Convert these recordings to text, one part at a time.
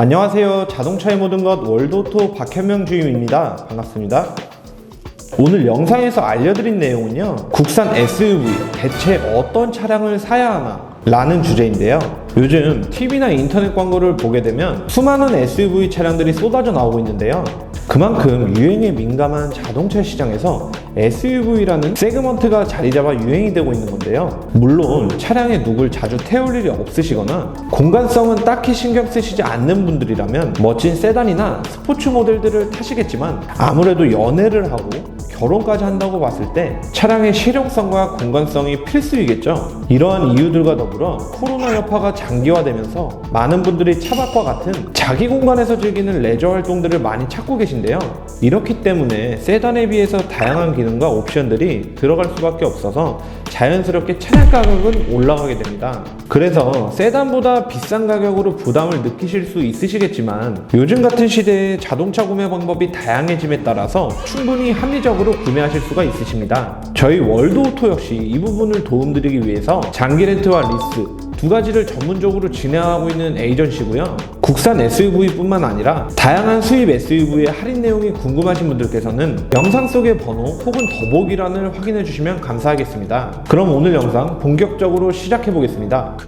안녕하세요. 자동차의 모든 것 월드오토 박현명 주임입니다. 반갑습니다. 오늘 영상에서 알려드린 내용은요. 국산 SUV 대체 어떤 차량을 사야 하나? 라는 주제인데요. 요즘 TV나 인터넷 광고를 보게 되면 수많은 SUV 차량들이 쏟아져 나오고 있는데요. 그만큼 유행에 민감한 자동차 시장에서 SUV라는 세그먼트가 자리 잡아 유행이 되고 있는 건데요. 물론 차량에 누굴 자주 태울 일이 없으시거나 공간성은 딱히 신경 쓰시지 않는 분들이라면 멋진 세단이나 스포츠 모델들을 타시겠지만 아무래도 연애를 하고 결혼까지 한다고 봤을 때 차량의 실용성과 공간성이 필수이겠죠. 이러한 이유들과 더불어 코로나 여파가 장기화되면서 많은 분들이 차박과 같은 자기 공간에서 즐기는 레저 활동들을 많이 찾고 계신데요. 이렇기 때문에 세단에 비해서 다양한 기능과 옵션들이 들어갈 수밖에 없어서 자연스럽게 차량 가격은 올라가게 됩니다. 그래서 세단보다 비싼 가격으로 부담을 느끼실 수 있으시겠지만 요즘 같은 시대에 자동차 구매 방법이 다양해짐에 따라서 충분히 합리적으로 구매하실 수가 있으십니다. 저희 월드오토 역시 이 부분을 도움드리기 위해서 장기 렌트와 리스 두 가지를 전문적으로 진행하고 있는 에이전시고요. 국산 SUV뿐만 아니라 다양한 수입 SUV의 할인 내용이 궁금하신 분들께서는 영상 속의 번호 혹은 더보기란을 확인해 주시면 감사하겠습니다. 그럼 오늘 영상 본격적으로 시작해 보겠습니다.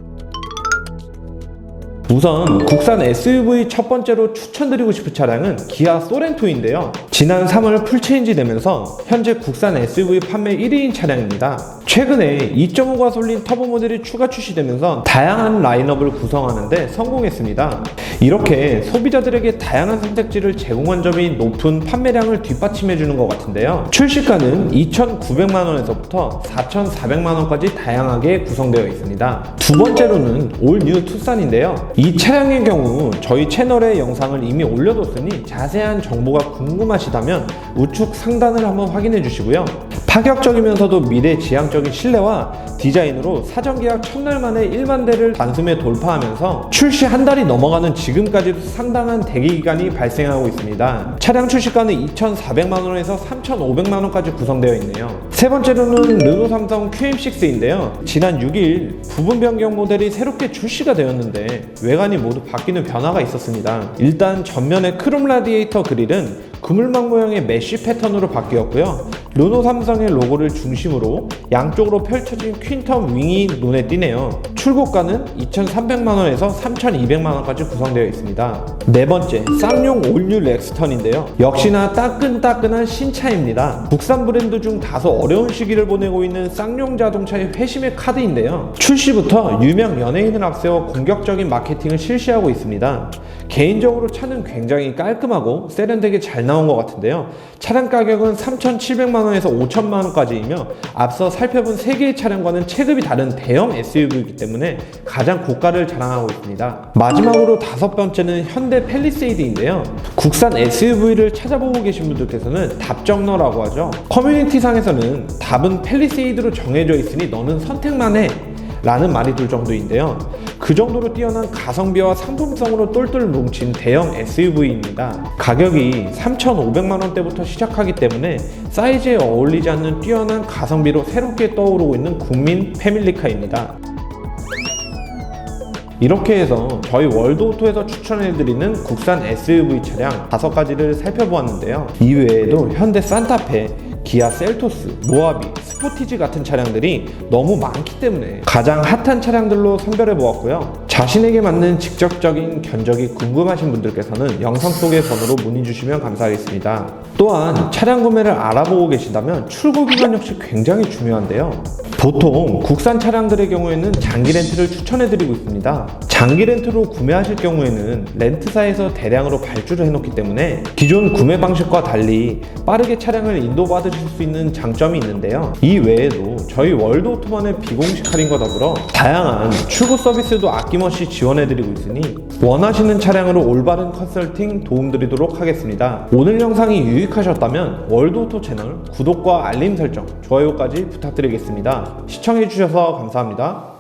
우선 국산 SUV 첫 번째로 추천드리고 싶은 차량은 기아 소렌토인데요. 지난 3월 풀체인지 되면서 현재 국산 SUV 판매 1위인 차량입니다. 최근에 2.5 가솔린 터보 모델이 추가 출시되면서 다양한 라인업을 구성하는데 성공했습니다. 이렇게 소비자들에게 다양한 선택지를 제공한 점이 높은 판매량을 뒷받침해 주는 것 같은데요. 출시가는 2,900만 원에서부터 4,400만 원까지 다양하게 구성되어 있습니다. 두 번째로는 올뉴 투싼인데요. 이 차량의 경우 저희 채널에 영상을 이미 올려뒀으니 자세한 정보가 궁금하 시다면 우측 상단을 한번 확인해 주시고요. 파격적이면서도 미래 지향적인 실내와 디자인으로 사전 계약 첫날 만에 1만 대를 단숨에 돌파하면서 출시 한 달이 넘어가는 지금까지도 상당한 대기 기간이 발생하고 있습니다. 차량 출시가는 2,400만 원에서 3,500만 원까지 구성되어 있네요. 세 번째로는 르노 삼성 QM6인데요. 지난 6일 부분 변경 모델이 새롭게 출시가 되었는데 외관이 모두 바뀌는 변화가 있었습니다. 일단 전면의 크롬 라디에이터 그릴은 그물망 모양의 메쉬 패턴으로 바뀌었고요. 르노 삼성의 로고를 중심으로 양쪽으로 펼쳐진 퀸텀 윙이 눈에 띄네요. 출고가는 2,300만 원에서 3,200만 원까지 구성되어 있습니다. 네 번째, 쌍용 올뉴 렉스턴인데요. 역시나 따끈따끈한 신차입니다. 국산 브랜드 중 다소 어려운 시기를 보내고 있는 쌍용 자동차의 회심의 카드인데요. 출시부터 유명 연예인을 앞세워 공격적인 마케팅을 실시하고 있습니다. 개인적으로 차는 굉장히 깔끔하고 세련되게 잘 나온 것 같은데요. 차량 가격은 3,700만 원 에서 5천만 원까지이며 앞서 살펴본 세 개의 차량과는 체급이 다른 대형 SUV이기 때문에 가장 고가를 자랑하고 있습니다. 마지막으로 다섯 번째는 현대 펠리세이드인데요. 국산 SUV를 찾아보고 계신 분들께서는 답정너라고 하죠. 커뮤니티 상에서는 답은 펠리세이드로 정해져 있으니 너는 선택만 해. 라는 말이 돌 정도인데요. 그 정도로 뛰어난 가성비와 상품성으로 똘똘 뭉친 대형 SUV입니다. 가격이 3,500만 원대부터 시작하기 때문에 사이즈에 어울리지 않는 뛰어난 가성비로 새롭게 떠오르고 있는 국민 패밀리카입니다. 이렇게 해서 저희 월드오토에서 추천해드리는 국산 SUV 차량 다섯 가지를 살펴보았는데요. 이외에도 현대 산타페, 기아 셀토스, 모하비, 스포티지 같은 차량들이 너무 많기 때문에 가장 핫한 차량들로 선별해 보았고요. 자신에게 맞는 직접적인 견적이 궁금하신 분들께서는 영상 속의 번호로 문의 주시면 감사하겠습니다. 또한 차량 구매를 알아보고 계시다면 출고 기간 역시 굉장히 중요한데요. 보통 국산 차량들의 경우에는 장기 렌트를 추천해 드리고 있습니다. 장기 렌트로 구매하실 경우에는 렌트사에서 대량으로 발주를 해놓기 때문에 기존 구매 방식과 달리 빠르게 차량을 인도받으실 수 있는 장점이 있는데요. 이 외에도 저희 월드 오토만의 비공식 할인과 더불어 다양한 출고 서비스도 아낌없이 지원해 드리고 있으니 원하시는 차량으로 올바른 컨설팅 도움드리도록 하겠습니다. 오늘 영상이 유익하셨다면 월드 오토 채널 구독과 알림 설정, 좋아요까지 부탁드리겠습니다. 시청해주셔서 감사합니다.